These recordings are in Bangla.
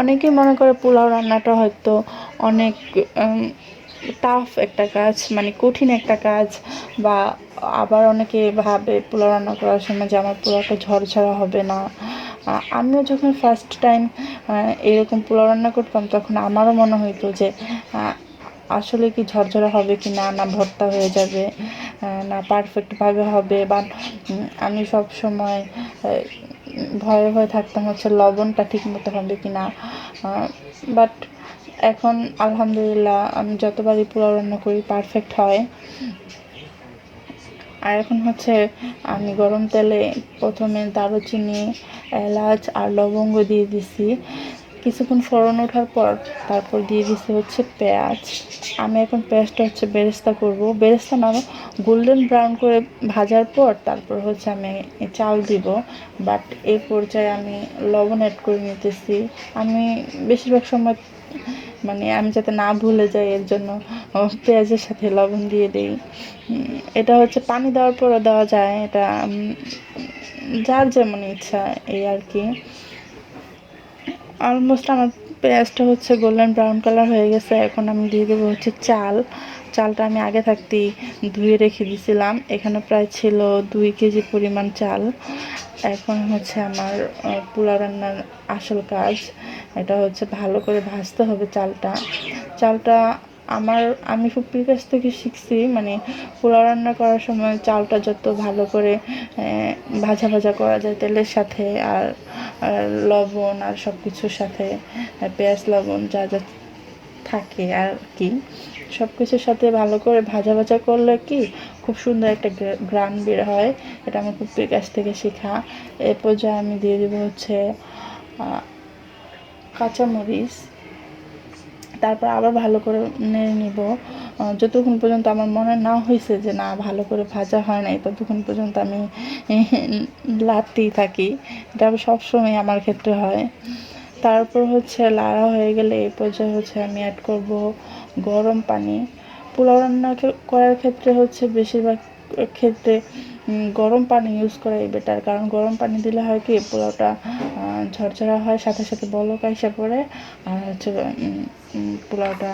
অনেকেই মনে করে পোলাও রান্নাটা হয়তো অনেক টাফ একটা কাজ মানে কঠিন একটা কাজ, বা আবার অনেকে ভাবে পোলাও রান্না করার সময় যে আমার পোলাওটা ঝরঝরা হবে না। আমিও যখন ফার্স্ট টাইম এরকম পোলাও রান্না করতাম, তখন আমারও মনে হইতো যে আসলে কি ঝরঝরা হবে কি না না ভর্তা হয়ে যাবে না পারফেক্টভাবে হবে, বা আমি সব সময় ভয়ে ভয়ে থাকতাম হচ্ছে লবণটা ঠিক মতো হবে কি না বাট এখন আলহামদুলিল্লাহ আমি যতবারই পোলাও রান্না করি পারফেক্ট হয়। আর এখন হচ্ছে আমি গরম তেলে প্রথমে দারুচিনি, এলাচ আর লবঙ্গ দিয়ে দিছি। কিছুক্ষণ ফোড়ন ওঠার পর তারপর দিয়ে দিছি হচ্ছে পেঁয়াজ। আমি এখন পেঁয়াজটা হচ্ছে বেরেস্তা করব। বেরেস্তা না গোল্ডেন ব্রাউন করে ভাজার পর তারপর হচ্ছে আমি চাল দিব। বাট এই পর্যায়ে আমি লবণ অ্যাড করে নিতেছি। আমি বেশিরভাগ সময় মানে আমি যাতে না ভুলে যাই, এর জন্য পেঁয়াজের সাথে লবণ দিয়ে দিই। এটা হচ্ছে পানি দেওয়ার পরও দেওয়া যায়। এটা যার যেমন ইচ্ছা, এই আর কি। অলমোস্ট আমার পেঁয়াজটা হচ্ছে গোল্ডেন ব্রাউন কালার হয়ে গেছে। এখন আমি দিয়ে দেবো হচ্ছে চাল। চালটা আমি আগে থাকতেই ধুয়ে রেখে দিয়েছিলাম এখানে প্রায় ছিল দুই কেজি পরিমাণ চাল। এখন হচ্ছে আমার পোলা রান্নার আসল কাজ। এটা হচ্ছে ভালো করে ভাজতে হবে চালটা। চালটা আমার, আমি ফুপির কাছ থেকে শিখছি মানে পোলাও রান্না করার সময় চালটা যত ভালো করে ভাজা ভাজা করা যায় তেলের সাথে আর লবণ আর সব কিছুর সাথে পেঁয়াজ, লবণ যা যা থাকে আর কি সব কিছুর সাথে ভালো করে ভাজা ভাজা করলে কি খুব সুন্দর একটা গ্রান বের হয়, এটা আমার ফুপির কাছ থেকে শেখা। এ পর্যায়ে আমি দিয়ে দেবো হচ্ছে কাঁচামরিচ তারপর আবার ভালো করে নেড়ে নিব। যতক্ষণ পর্যন্ত আমার মনে না হয়েছে যে না, ভালো করে ভাজা হয় নাই, ততক্ষণ পর্যন্ত আমি লাড়তেই থাকি। এটা আবার সবসময় আমার ক্ষেত্রে হয়। তারপর হচ্ছে লাড়া হয়ে গেলে এই পর্যায়ে হচ্ছে আমি অ্যাড করব গরম পানি। পোলাও রান্না করার ক্ষেত্রে হচ্ছে বেশিরভাগ ক্ষেত্রে গরম পানি ইউজ করাই বেটার কারণ গরম পানি দিলে হয় কি, পোলাওটা ঝরঝরা হয়, সাথে সাথে বলক আইসা পড়ে। আর হচ্ছে পোলাওটা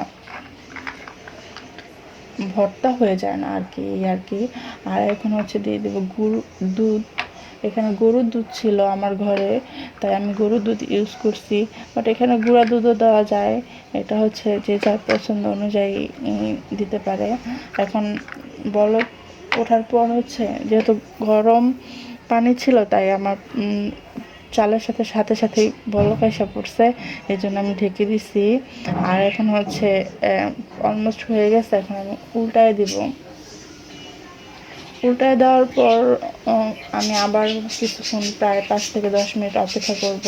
ভর্তা হয়ে যায় না আর কি আর কি। আর এখন হচ্ছে দিয়ে দেবো গুড়, দুধ। এখানে গরুর দুধ ছিল আমার ঘরে, তাই আমি গরুর দুধ ইউজ করছি। বাট এখানে গুঁড়া দুধও দেওয়া যায়। এটা হচ্ছে যে যার পছন্দ অনুযায়ী দিতে পারে। এখন বলক ওঠার পর হচ্ছে, যেহেতু গরম পানি ছিল, তাই আমার চালের সাথে সাথে সাথেই বলক এসে পড়ছে এই জন্য আমি ঢেকে দিছি। আর এখন হচ্ছে অলমোস্ট হয়ে গেছে, এখন আমি উল্টায় দিব। উল্টায় দেওয়ার পর আমি আবার কিছুক্ষণ প্রায় পাঁচ থেকে দশ মিনিট অপেক্ষা করব।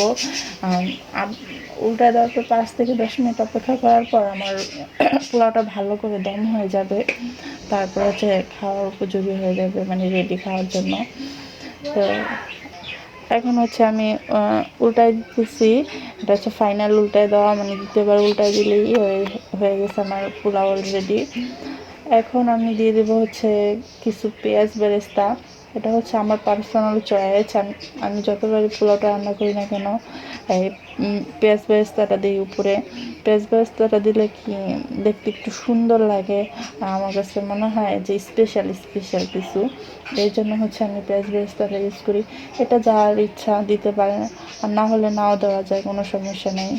উল্টায় দেওয়ার পর পাঁচ থেকে দশ মিনিট অপেক্ষা করার পর আমার পোলাওটা ভালো করে দম হয়ে যাবে। তারপর হচ্ছে খাওয়ার উপযোগী হয়ে যাবে মানে রেডি খাওয়ার জন্য। তো এখন হচ্ছে আমি উল্টায় দিতেছি। এটা হচ্ছে ফাইনাল উল্টায় দেওয়া মানে দ্বিতীয়বার উল্টাই দিলেই হয়ে গেছে আমার পোলাও অলরেডি এখন আমি দিয়ে দেবো হচ্ছে কিছু পেঁয়াজ বেরেস্তা। এটা হচ্ছে আমার পার্সোনাল চয়েস আমি যতবারই পোলাওটা রান্না করি না কেন, এই পেঁয়াজ বেরেস্তাটা দিই উপরে। পেঁয়াজ বেরেস্তাটা দিলে কি দেখতে একটু সুন্দর লাগে। আমার কাছে মনে হয় যে স্পেশাল স্পেশাল কিছু। এই জন্য হচ্ছে আমি পেঁয়াজ বেরেস্তাটা ইউজ করি। এটা যার ইচ্ছা দিতে পারে। আর না হলে নাও দেওয়া যায়, কোনো সমস্যা নেই।